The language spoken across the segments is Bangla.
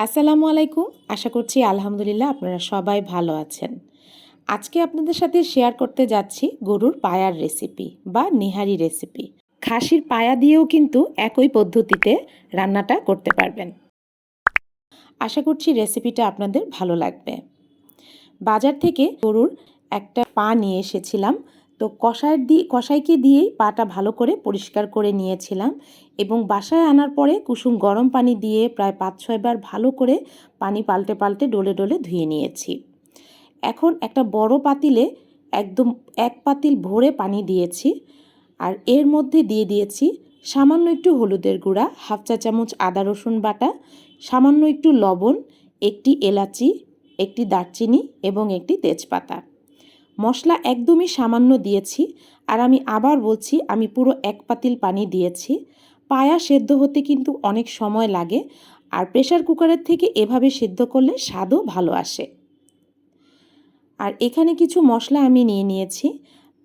আসসালামু আলাইকুম। আশা করছি আলহামদুলিল্লাহ আপনারা সবাই ভালো আছেন। আজকে আপনাদের সাথে শেয়ার করতে যাচ্ছি গরুর পায়ার রেসিপি বা নিহারি রেসিপি। খাসির পায়া দিয়েও কিন্তু একই পদ্ধতিতে রান্নাটা করতে পারবেন। আশা করছি রেসিপিটা আপনাদের ভালো লাগবে। বাজার থেকে গরুর একটা পা নিয়ে এসেছিলাম তো কষায় দিয়ে কষাইকে দিয়েই পাটা ভালো করে পরিষ্কার করে নিয়েছিলাম এবং বাসায় আনার পরে কুসুম গরম পানি দিয়ে প্রায় পাঁচ ছয়বার ভালো করে পানি পাল্টে পাল্টে ডলে ডলে ধুয়ে নিয়েছি। এখন একটা বড় পাতিলে একদম এক পাতিল ভরে পানি দিয়েছি আর এর মধ্যে দিয়ে দিয়েছি সামান্য একটু হলুদের গুঁড়া, হাফ চা চামচ আদা রসুন বাটা, সামান্য একটু লবণ, একটি এলাচি, একটি দারচিনি এবং একটি তেজপাতা। মশলা একদমই সামান্য দিয়েছি, আর আমি আবার বলছি, আমি পুরো এক পাতিল পানি দিয়েছি। পায়া সেদ্ধ হতে কিন্তু অনেক সময় লাগে, আর প্রেশার কুকারের থেকে এভাবে সেদ্ধ করলে স্বাদও ভালো আসে। আর এখানে কিছু মশলা আমি নিয়ে নিয়েছি।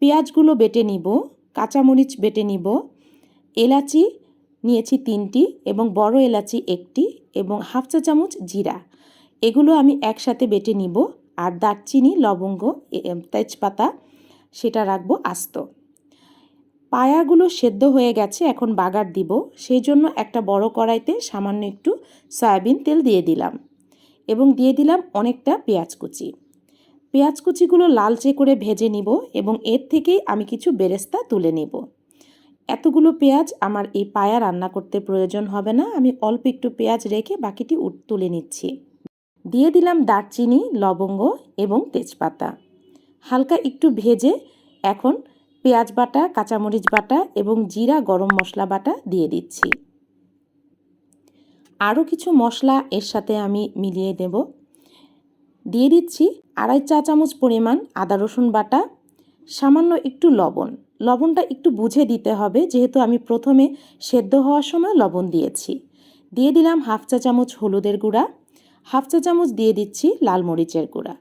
পেঁয়াজগুলো বেটে নিব, কাঁচামরিচ বেটে নিব, এলাচি নিয়েছি তিনটি এবং বড় এলাচি একটি এবং হাফ চা চামচ জিরা। এগুলো আমি একসাথে বেটে নিব। আর দারচিনি, লবঙ্গ তেজপাতা, সেটা রাখব আস্ত। পায়াগুলো সেদ্ধ হয়ে গেছে, এখন বাগার দিব। সেই জন্য একটা বড় কড়াইতে সামান্য একটু সয়াবিন তেল দিয়ে দিলাম এবং দিয়ে দিলাম অনেকটা পেঁয়াজ কুচি। পেঁয়াজ কুচিগুলো লালচে করে ভেজে নিব এবং এর থেকেই আমি কিছু বেরেস্তা তুলে নিব। এতগুলো পেঁয়াজ আমার এই পায়া রান্না করতে প্রয়োজন হবে না, আমি অল্প একটু পেঁয়াজ রেখে বাকিটি তুলে নিচ্ছি। দিয়ে দিলাম দারচিনি, লবঙ্গ এবং তেজপাতা। হালকা একটু ভেজে এখন পেঁয়াজ বাটা, কাঁচামরিচ বাটা এবং জিরা গরম মশলা বাটা দিয়ে দিচ্ছি। আরও কিছু মশলা এর সাথে আমি মিলিয়ে দেব। দিয়ে দিচ্ছি আড়াই চা চামচ পরিমাণ আদা রসুন বাটা, সামান্য একটু লবণ। লবণটা একটু বুঝে দিতে হবে, যেহেতু আমি প্রথমে সেদ্ধ হওয়ার সময় লবণ দিয়েছি। দিয়ে দিলাম হাফ চা চামচ হলুদের গুঁড়া হাফ চা চামচ দিয়ে দিচ্ছি লাল মরিচের গুঁড়া।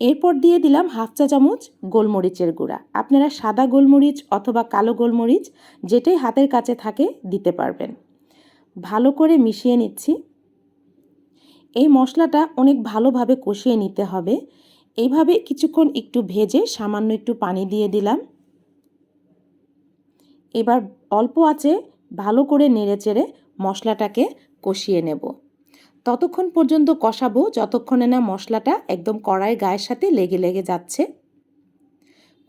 এরপর দিয়ে দিলাম হাফ চা চামচ গোলমরিচের গুঁড়া। আপনারা সাদা গোলমরিচ অথবা কালো গোলমরিচ যেটাই হাতের কাছে থাকে দিতে পারবেন। ভালো করে মিশিয়ে নিচ্ছি। এই মশলাটা অনেক ভালোভাবে কষিয়ে নিতে হবে। এইভাবে কিছুক্ষণ একটু ভেজে সামান্য একটু পানি দিয়ে দিলাম। এবার অল্প আছে ভালো করে নেড়ে চেড়ে মশলাটাকে কষিয়ে নেব। ততক্ষণ পর্যন্ত কষাবো যতক্ষণে না মশলাটা একদম কড়াই গায়ের সাথে লেগে লেগে যাচ্ছে।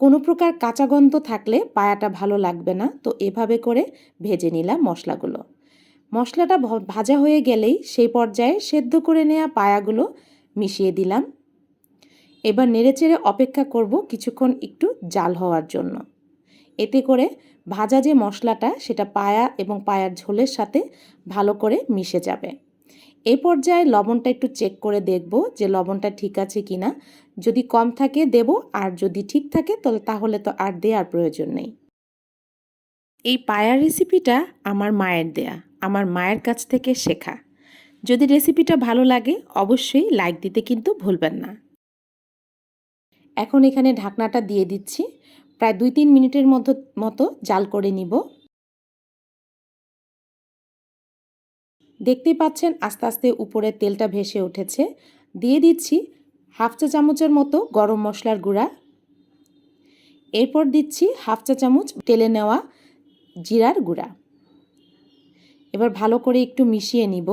কোনো প্রকার কাঁচা গন্ধ থাকলে পায়াটা ভালো লাগবে না, তো এভাবে করে ভেজে নিলাম মশলাগুলো। মশলাটা ভাজা হয়ে গেলেই সেই পর্যায়ে সেদ্ধ করে নেওয়া পায়াগুলো মিশিয়ে দিলাম। এবার নেড়েচেড়ে অপেক্ষা করব কিছুক্ষণ একটু জাল হওয়ার জন্য। এতে করে ভাজা যে মশলাটা, সেটা পায়া এবং পায়ার ঝোলের সাথে ভালো করে মিশে যাবে। এ পর্যায়ে লবণটা একটু চেক করে দেখব যে লবণটা ঠিক আছে কি না যদি কম থাকে দেব, আর যদি ঠিক থাকে তাহলে তাহলে তো আর দেওয়ার প্রয়োজন নেই। এই পায়ার রেসিপিটা আমার মায়ের দেয়া, আমার মায়ের কাছ থেকে শেখা। যদি রেসিপিটা ভালো লাগে, অবশ্যই লাইক দিতে কিন্তু ভুলবেন না। এখন এখানে ঢাকনাটা দিয়ে দিচ্ছি। প্রায় দুই তিন মিনিটের মতো মতো জাল করে নিব। দেখতেই পাচ্ছেন আস্তে আস্তে উপরে তেলটা ভেসে উঠেছে। দিয়ে দিচ্ছি হাফ চা চামচের মতো গরম মশলার গুঁড়া। এরপর দিচ্ছি হাফ চা চামচ তেলে নেওয়া জিরার গুঁড়া। এবার ভালো করে একটু মিশিয়ে নিব।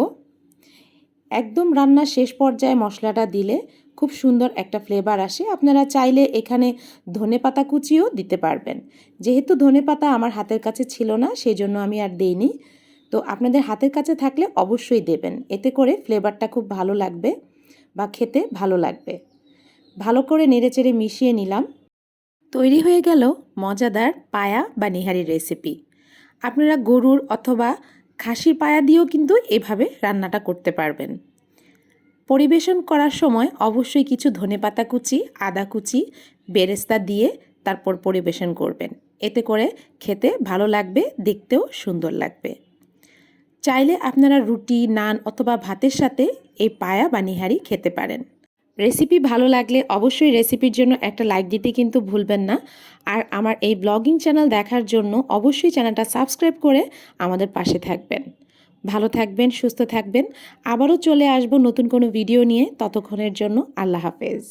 একদম রান্নার শেষ পর্যায়ে মশলাটা দিলে খুব সুন্দর একটা ফ্লেভার আসে। আপনারা চাইলে এখানে ধনে পাতা কুচিও দিতে পারবেন। যেহেতু ধনে পাতা আমার হাতের কাছে ছিল না সেই জন্য আমি আর দেইনি। তো আপনাদের হাতের কাছে থাকলে অবশ্যই দেবেন। এতে করে ফ্লেভারটা খুব ভালো লাগবে বা খেতে ভালো লাগবে। ভালো করে নেড়েচেড়ে মিশিয়ে নিলাম। তৈরি হয়ে গেল মজাদার পায়া বা নিহারি রেসিপি আপনারা গরুর অথবা খাসির পায়া দিয়েও কিন্তু এভাবে রান্নাটা করতে পারবেন। পরিবেশন করার সময় অবশ্যই কিছু ধনেপাতা কুচি, আদা কুচি, বেরেস্তা দিয়ে তারপর পরিবেশন করবেন। এতে করে খেতে ভালো লাগবে, দেখতেও সুন্দর লাগবে। চাইলে আপনারা রুটি, নান অথবা ভাতের সাথে এই পায়া বা নিহারি খেতে পারেন। রেসিপি ভালো লাগলে অবশ্যই রেসিপির জন্য একটা লাইক দিতে কিন্তু ভুলবেন না। আর আমার এই ব্লগিং চ্যানেল দেখার জন্য অবশ্যই চ্যানেলটা সাবস্ক্রাইব করে আমাদের পাশে থাকবেন। ভালো থাকবেন, সুস্থ থাকবেন। আবারও চলে আসব নতুন কোনো ভিডিও নিয়ে। ততক্ষণের জন্য আল্লাহ হাফেজ।